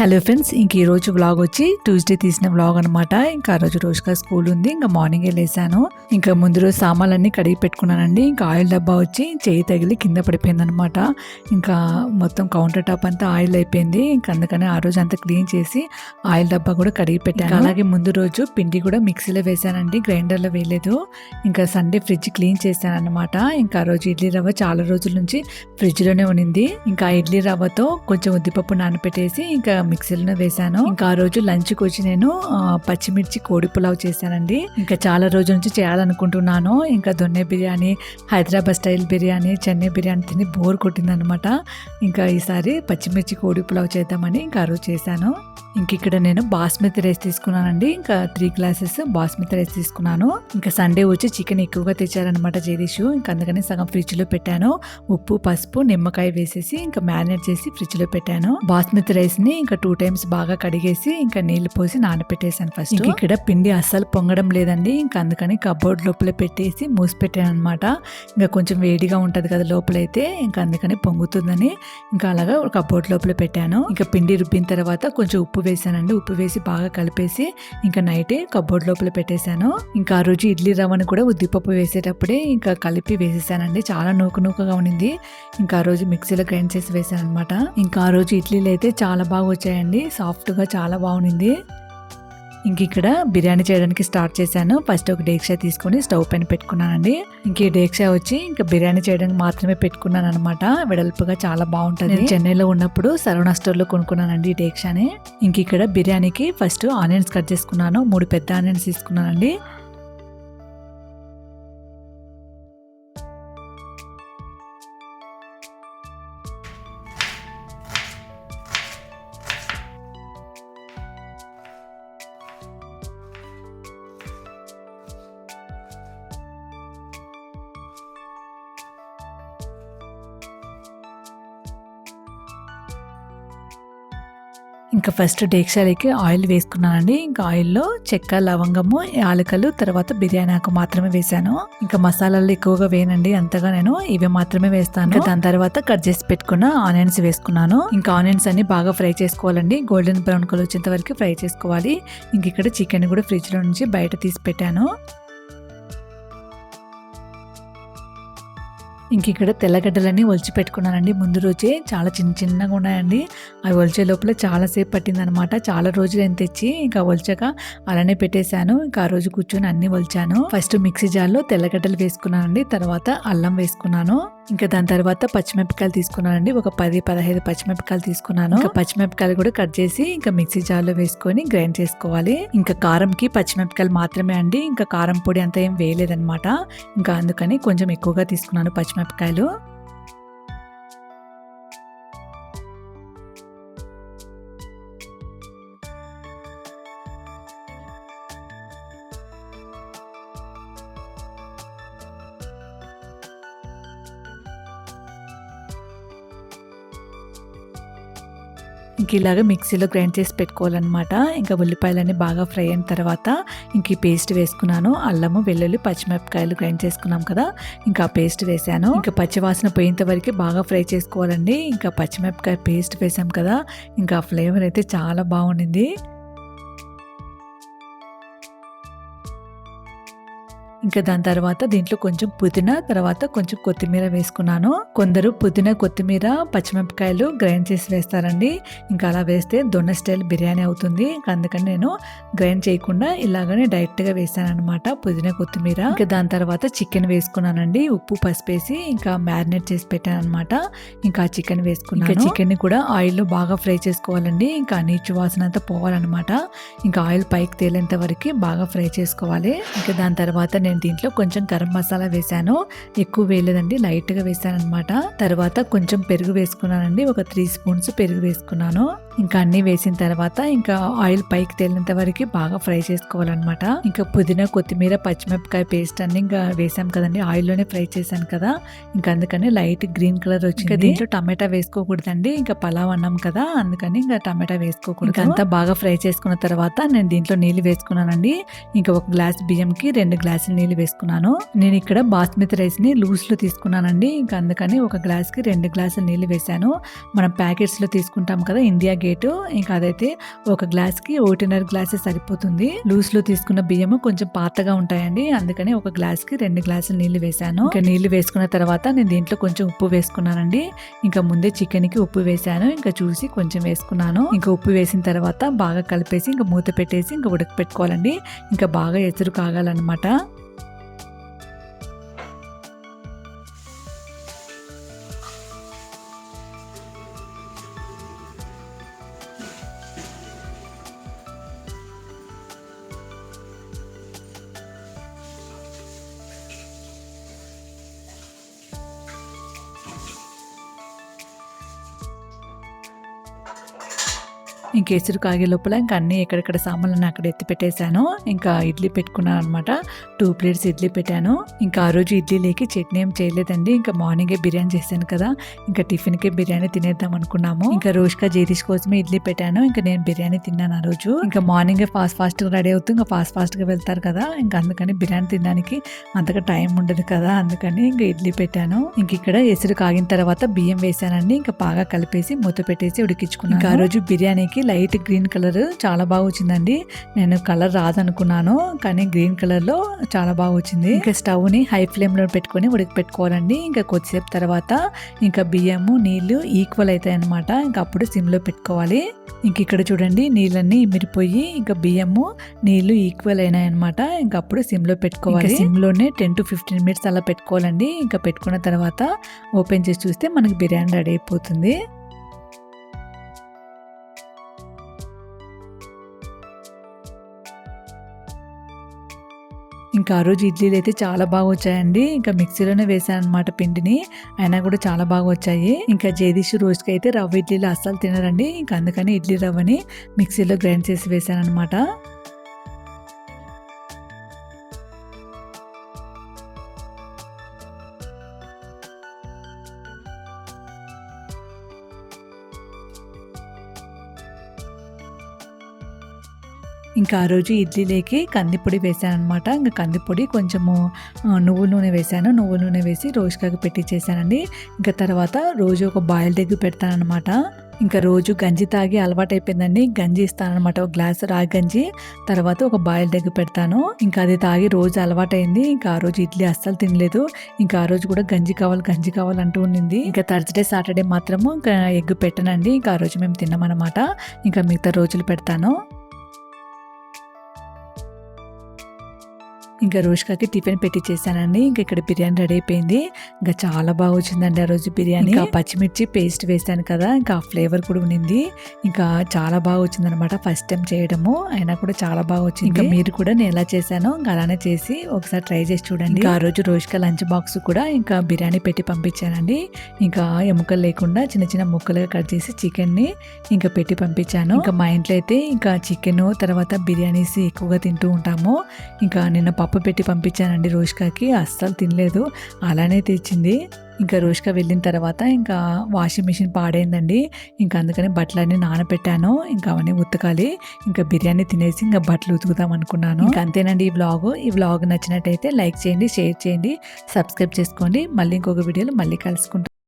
Hello friends ఇంక ఈ రోజు వ్లాగ్ వచ్చి ట్యూస్డే తీసిన వ్లాగ్ అనమాట ఇంకా ఆ రోజు రోజుగా స్కూల్ ఉంది ఇంకా మార్నింగ్ లేసాను. ఇంకా ముందు రోజు సామాన్లన్నీ కడిగి పెట్టుకున్నానండి. ఇంకా ఆయిల్ డబ్బా వచ్చి చేయి తగిలి కింద పడిపోయింది అనమాట ఇంకా మొత్తం కౌంటర్ టాప్ అంతా ఆయిల్ అయిపోయింది. ఇంకా అందుకని ఆ రోజు అంతా క్లీన్ చేసి ఆయిల్ డబ్బా కూడా కడిగి పెట్టాను. అలాగే ముందు రోజు పిండి కూడా మిక్సీలో వేసానండి గ్రైండర్లో వేయలేదు. ఇంకా సండే ఫ్రిడ్జ్ క్లీన్ చేశాను అనమాట ఇంకా ఆ రోజు ఇడ్లీ రవ్వ చాలా రోజుల నుంచి ఫ్రిడ్జ్లోనే ఉన్నింది. ఇంకా ఆ ఇడ్లీ రవ్వతో కొంచెం ఉద్దిపప్పు నానబెట్టేసి ఇంకా మిక్సీలో వేసాను ఇంకా ఆ రోజు లంచ్కి వచ్చి నేను పచ్చిమిర్చి కోడి పులావ్ చేశానండి. ఇంకా చాలా రోజుల నుంచి చేయాలనుకుంటున్నాను. ఇంకా దొన్నె బిర్యానీ హైదరాబాద్ స్టైల్ బిర్యానీ చెన్నై బిర్యానీ తిని బోర్ కొట్టిందనమాట ఇంకా ఈసారి పచ్చిమిర్చి కోడి పులావ్ చేద్దామని ఇంకా ఆ రోజు చేశాను. ఇంక ఇక్కడ నేను బాస్మతి రైస్ తీసుకున్నానండి. ఇంకా త్రీ గ్లాసెస్ బాస్మతి రైస్ తీసుకున్నాను. ఇంకా సండే వచ్చి చికెన్ ఎక్కువగా తెచ్చారనమాట జగదీషు ఇంకా అందుకని సగం ఫ్రిడ్జ్లో పెట్టాను. ఉప్పు పసుపు నిమ్మకాయ వేసేసి ఇంకా మ్యారినేట్ చేసి ఫ్రిడ్జ్లో పెట్టాను. బాస్మతి రైస్ని ఇంకా టూ టైమ్స్ బాగా కడిగేసి ఇంకా నీళ్ళు పోసి నానబెట్టేసాను ఫస్ట్ ఇంక ఇక్కడ పిండి అస్సలు పొంగడం లేదండి. ఇంకా అందుకని కబోర్డ్ లోపల పెట్టేసి మూసి పెట్టాను అనమాట ఇంకా కొంచెం వేడిగా ఉంటుంది కదా లోపలైతే ఇంకా అందుకని పొంగుతుందని ఇంకా అలాగా కబోర్డ్ లోపల పెట్టాను. ఇంకా పిండి రుబ్బిన తర్వాత కొంచెం ఉప్పు వేసానండి. ఉప్పు వేసి బాగా కలిపేసి ఇంకా నైట్ కబోర్డ్ లోపల పెట్టేశాను. ఇంకా ఆ రోజు ఇడ్లీ రవ్వను కూడా ఉద్దిపప్పు వేసేటప్పుడే ఇంకా కలిపి వేసేసానండి. చాలా నూకు నూకగా ఉండింది. ఇంకా ఆ రోజు మిక్సీలో గ్రైండ్ చేసి వేసాను అనమాట ఇంకా ఆ రోజు ఇడ్లీలు అయితే చాలా బాగా వచ్చాయండి. సాఫ్ట్గా చాలా బాగుంది ఇంక ఇక్కడ బిర్యానీ చేయడానికి స్టార్ట్ చేశాను. ఫస్ట్ ఒక డేక్షా తీసుకొని స్టవ్ పైన పెట్టుకున్నానండి. ఇంక ఈ డేక్షా వచ్చి ఇంకా బిర్యానీ చేయడానికి మాత్రమే పెట్టుకున్నాను అనమాట వెడల్పుగా చాలా బాగుంటుంది. నేను చెన్నైలో ఉన్నప్పుడు సరవణ స్టోర్లో కొనుక్కున్నానండి ఈ డేక్షాని. ఇంక ఇక్కడ బిర్యానీకి ఫస్ట్ ఆనియన్స్ కట్ చేసుకున్నాను. మూడు పెద్ద ఆనియన్స్ తీసుకున్నానండి. ఇంకా ఫస్ట్ డేక్షాలకి ఆయిల్ వేసుకున్నానండి. ఇంకా ఆయిల్లో చెక్క లవంగము యాలకలు తర్వాత బిర్యానీ ఆకు మాత్రమే వేసాను ఇంకా మసాలాలు ఎక్కువగా వేయనండి అంతగా నేను. ఇవి మాత్రమే వేస్తాను. దాని తర్వాత కట్ చేసి పెట్టుకున్న ఆనియన్స్ వేసుకున్నాను. ఇంకా ఆనియన్స్ అన్ని బాగా ఫ్రై చేసుకోవాలండి. గోల్డెన్ బ్రౌన్ కలర్ వచ్చేంత వరకు ఫ్రై చేసుకోవాలి. ఇంక ఇక్కడ చికెన్ కూడా ఫ్రిడ్జ్లో నుంచి బయట తీసి పెట్టాను. ఇంక ఇక్కడ తెల్లగడ్డలన్నీ ఒలిచి పెట్టుకున్నానండి. ముందు రోజే చాలా చిన్న చిన్నగా ఉన్నాయండి. అవి ఒలిచే లోపల చాలాసేపు పట్టిందనమాట. చాలా రోజులు ఏం తెచ్చి ఇంకా ఒలిచాక అలానే పెట్టేశాను. ఇంకా ఆ రోజు కూర్చొని అన్ని ఒలిచాను. ఫస్ట్ మిక్సీ జార్లో తెల్లగడ్డలు వేసుకున్నానండి. తర్వాత అల్లం వేసుకున్నాను. ఇంకా దాని తర్వాత పచ్చిమిరపకాయలు తీసుకున్నానండి. ఒక పది పదహైదు పచ్చిమిరపకాయలు తీసుకున్నాను. ఇంకా పచ్చిమిరపకాయలు కూడా కట్ చేసి ఇంకా మిక్సీ జార్లో వేసుకొని గ్రైండ్ చేసుకోవాలి. ఇంకా కారంకి పచ్చిమిరపకాయలు మాత్రమే అండి. ఇంకా కారం పొడి అంతా ఏం వేయలేదన్నమాట. ఇంకా అందుకని కొంచెం ఎక్కువగా తీసుకున్నాను పచ్చిమిరపకాయలు. ఇంక ఇలాగ మిక్సీలో గ్రైండ్ చేసి పెట్టుకోవాలన్నమాట. ఇంకా ఉల్లిపాయలన్నీ బాగా ఫ్రై అయిన తర్వాత ఇంక ఈ పేస్ట్ వేసుకున్నాను. అల్లము వెల్లుల్లి పచ్చిమిరపకాయలు గ్రైండ్ చేసుకున్నాం కదా. ఇంకా పేస్ట్ వేసాను. ఇంకా పచ్చివాసన పోయేంత వరకు బాగా ఫ్రై చేసుకోవాలండి. ఇంకా పచ్చిమిరపకాయ పేస్ట్ వేసాం కదా. ఇంకా ఫ్లేవర్ అయితే చాలా బాగుండింది. ఇంకా దాని తర్వాత దీంట్లో కొంచెం పుదీనా తర్వాత కొంచెం కొత్తిమీర వేసుకున్నాను. కొందరు పుదీనా కొత్తిమీర పచ్చిమిరపకాయలు గ్రైండ్ చేసి వేస్తారండి. ఇంకా అలా వేస్తే దొన్న స్టైల్ బిర్యానీ అవుతుంది. ఇంకా అందుకని నేను గ్రైండ్ చేయకుండా ఇలాగనే డైరెక్ట్గా వేసాను అనమాట పుదీనా కొత్తిమీర. ఇంకా దాని తర్వాత చికెన్ వేసుకున్నానండి. ఉప్పు పసుపు వేసి ఇంకా మ్యారినేట్ చేసి పెట్టాను అనమాట ఇంకా చికెన్ వేసుకున్నాను. ఇంకా చికెన్ కూడా ఆయిల్లో బాగా ఫ్రై చేసుకోవాలండి. ఇంకా నీచు వాసన అంతా పోవాలన్నమాట. ఇంకా ఆయిల్ పైకి తేలేంత వరకు బాగా ఫ్రై చేసుకోవాలి. ఇంకా దాని తర్వాత నేను దీంట్లో కొంచెం గరం మసాలా వేసాను ఎక్కువ వేయలేదండి లైట్గా గా వేసాను అనమాట తర్వాత కొంచెం పెరుగు వేసుకున్నానండి. ఒక త్రీ స్పూన్స్ పెరుగు వేసుకున్నాను. ఇంకా అన్ని వేసిన తర్వాత ఇంకా ఆయిల్ పైకి తేలినంత వరకు బాగా ఫ్రై చేసుకోవాలన్నమాట. ఇంకా పుదీనా కొత్తిమీర పచ్చిమిరపకాయ పేస్ట్ అన్ని ఇంకా వేసాం కదండి. ఆయిల్లోనే ఫ్రై చేశాను కదా. ఇంకా అందుకని లైట్ గ్రీన్ కలర్ వచ్చింది. దీంట్లో టమాటా వేసుకోకూడదండి. ఇంకా పలావ్ అన్నాం కదా. అందుకని ఇంకా టమాటా వేసుకోకూడదు. అంతా బాగా ఫ్రై చేసుకున్న తర్వాత నేను దీంట్లో నీళ్ళు వేసుకున్నానండి. ఇంకా ఒక గ్లాస్ బియ్యంకి రెండు గ్లాసులు నీళ్ళు వేసుకున్నాను. నేను ఇక్కడ బాస్మతి రైస్ని లూజ్లో తీసుకున్నానండి. ఇంకా అందుకని ఒక గ్లాస్కి రెండు గ్లాసులు నీళ్ళు వేసాను మనం ప్యాకెట్స్లో తీసుకుంటాం కదా ఇండియా గేటు. ఇంకా అదైతే ఒక గ్లాస్కి ఒకటిన్నర గ్లాసే సరిపోతుంది. లూస్లో తీసుకున్న బియ్యము కొంచెం పాతగా ఉంటాయండి. అందుకని ఒక గ్లాస్కి రెండు గ్లాసులు నీళ్ళు వేశాను. ఇంకా నీళ్ళు వేసుకున్న తర్వాత నేను దీంట్లో కొంచెం ఉప్పు వేసుకున్నానండి. ఇంకా ముందే చికెన్కి ఉప్పు వేశాను. ఇంకా చూసి కొంచెం వేసుకున్నాను. ఇంకా ఉప్పు వేసిన తర్వాత బాగా కలిపేసి ఇంకా మూత పెట్టేసి ఇంకా ఉడకపెట్టుకోవాలండి. ఇంకా బాగా ఎసురు కాగాలన్నమాట. ఇంక ఎసురు కాగే లోపల ఇంకా అన్ని ఎక్కడెక్కడ సామాన్లను అక్కడ ఎత్తి పెట్టేశాను. ఇంకా ఇడ్లీ పెట్టుకున్నాను అనమాట టూ ప్లేట్స్ ఇడ్లీ పెట్టాను. ఇంకా ఆ రోజు ఇడ్లీ లేకి చట్నీ ఏం చేయలేదండి. ఇంకా మార్నింగే బిర్యానీ చేశాను కదా. ఇంకా టిఫిన్కే బిర్యానీ తినేద్దాం అనుకున్నాము. ఇంకా రోష్కా జేరీష్ కోసమే ఇడ్లీ పెట్టాను. ఇంకా నేను బిర్యానీ తిన్నాను ఆ రోజు. ఇంకా మార్నింగే ఫాస్ట్ ఫాస్ట్గా రెడీ అవుతూ ఇంకా ఫాస్ట్ ఫాస్ట్గా వెళ్తారు కదా. ఇంకా అందుకని బిర్యానీ తినడానికి అంతగా టైం ఉండదు కదా. అందుకని ఇంకా ఇడ్లీ పెట్టాను. ఇంక ఇక్కడ ఎసురు కాగిన తర్వాత బియ్యం వేసానండి ఇంకా బాగా కలిపేసి మూత పెట్టేసి ఉడికించుకున్నాను. ఇంకా ఆ రోజు బిర్యానీకి లైట్ గ్రీన్ కలర్ చాలా బాగా వచ్చిందండి. నేను కలర్ రాదనుకున్నాను కానీ గ్రీన్ కలర్లో చాలా బాగా వచ్చింది. ఇంకా స్టవ్ని హై ఫ్లేమ్లో పెట్టుకొని ఉడికి పెట్టుకోవాలండి ఇంకా కొద్దిసేపు తర్వాత ఇంకా బియ్యము నీళ్ళు ఈక్వల్ అవుతాయి అనమాట ఇంకా అప్పుడు సిమ్లో పెట్టుకోవాలి. ఇంక ఇక్కడ చూడండి నీళ్ళన్నీ ఇమిరిపోయి ఇంకా బియ్యము నీళ్ళు ఈక్వల్ అయినాయి అనమాట ఇంకా అప్పుడు సిమ్లో పెట్టుకోవాలి. సిమ్లోనే టెన్ టు ఫిఫ్టీన్ మినిట్స్ అలా పెట్టుకోవాలండి. ఇంకా పెట్టుకున్న తర్వాత ఓపెన్ చేసి చూస్తే మనకి బిర్యానీ రెడీ అయిపోతుంది. ఇంకా ఆ రోజు ఇడ్లీలు అయితే చాలా బాగా వచ్చాయండి ఇంకా మిక్సీలోనే వేసాను అనమాట పిండిని. అయినా కూడా చాలా బాగా వచ్చాయి ఇంకా జగదీష్ రోజుకి అయితే రవ్వ ఇడ్లీలు అస్సలు తినరండి. ఇంకా అందుకని ఇడ్లీ రవ్వని మిక్సీలో గ్రైండ్ చేసి వేసాను అనమాట ఇంకా ఆ రోజు ఇడ్లీలోకి కందిపొడి వేసాను అనమాట ఇంకా కందిపొడి కొంచెము నువ్వుల నూనె వేసాను నువ్వుల నూనె వేసి రోజుకాకు పెట్టి చేశానండి. ఇంకా తర్వాత రోజు ఒక బాయిల్డ్ ఎగ్ పెడతానమాట ఇంకా రోజు గంజి తాగి అలవాటు అయిపోయిందండి గంజి ఇస్తానమాట ఒక గ్లాస్ రాగి గంజి తర్వాత ఒక బాయిల్డ్ ఎగ్ పెడతాను. ఇంకా అది తాగి రోజు అలవాటైంది. ఇంకా ఆ రోజు ఇడ్లీ అస్సలు తినలేదు. ఇంకా ఆ రోజు కూడా గంజి కావాలి గంజి కావాలి అంటూ ఉండింది. ఇంకా థర్స్డే సాటర్డే మాత్రము ఇంకా ఎగ్ పెట్టనండి. ఇంకా ఆ రోజు మేము తిన్నామన్నమాట ఇంకా మిగతా రోజులు పెడతాను. ఇంకా రోష్కాకి టిఫిన్ పెట్టి చేశానండి ఇంకా ఇక్కడ బిర్యానీ రెడీ అయిపోయింది. ఇంకా చాలా బాగా వచ్చిందండి ఆ రోజు బిర్యానీ. ఇంకా పచ్చిమిర్చి పేస్ట్ వేసాను కదా ఇంకా ఆ ఫ్లేవర్ కూడా ఉన్నింది ఇంకా చాలా బాగా వచ్చిందనమాట ఫస్ట్ టైం చేయడము. అయినా కూడా చాలా బాగా వచ్చింది. ఇంకా మీరు కూడా నేను ఎలా చేశానో ఇంకా అలానే చేసి ఒకసారి ట్రై చేసి చూడండి. ఆ రోజు రోష్కా లంచ్ బాక్స్ కూడా ఇంకా బిర్యానీ పెట్టి పంపించానండి. ఇంకా ఎముకలు లేకుండా చిన్న చిన్న ముక్కలుగా కట్ చేసి చికెన్ని ఇంకా పెట్టి పంపించాను. ఇంకా మా ఇంట్లో అయితే ఇంకా చికెన్ తర్వాత బిర్యానీస్ ఎక్కువగా తింటూ ఉంటాము. ఇంకా నిన్న పప్పు పెట్టి పంపించానండి రోష్కాకి. అస్సలు తినలేదు. అలానే తెచ్చింది. ఇంకా రోష్కా వెళ్ళిన తర్వాత ఇంకా వాషింగ్ మిషన్ పాడైందండి. ఇంకా అందుకని బట్టలన్నీ నానబెట్టాను. ఇంకా అవన్నీ ఉతకాలి. ఇంకా బిర్యానీ తినేసి ఇంకా బట్టలు ఉతుకుదాం అనుకున్నాను. ఇంకా అంతేనండి ఈ వ్లాగ్ ఈ వ్లాగ్ నచ్చినట్టయితే లైక్ చేయండి షేర్ చేయండి సబ్స్క్రైబ్ చేసుకోండి. మళ్ళీ ఇంకొక వీడియోలో మళ్ళీ కలుసుకుంటాం.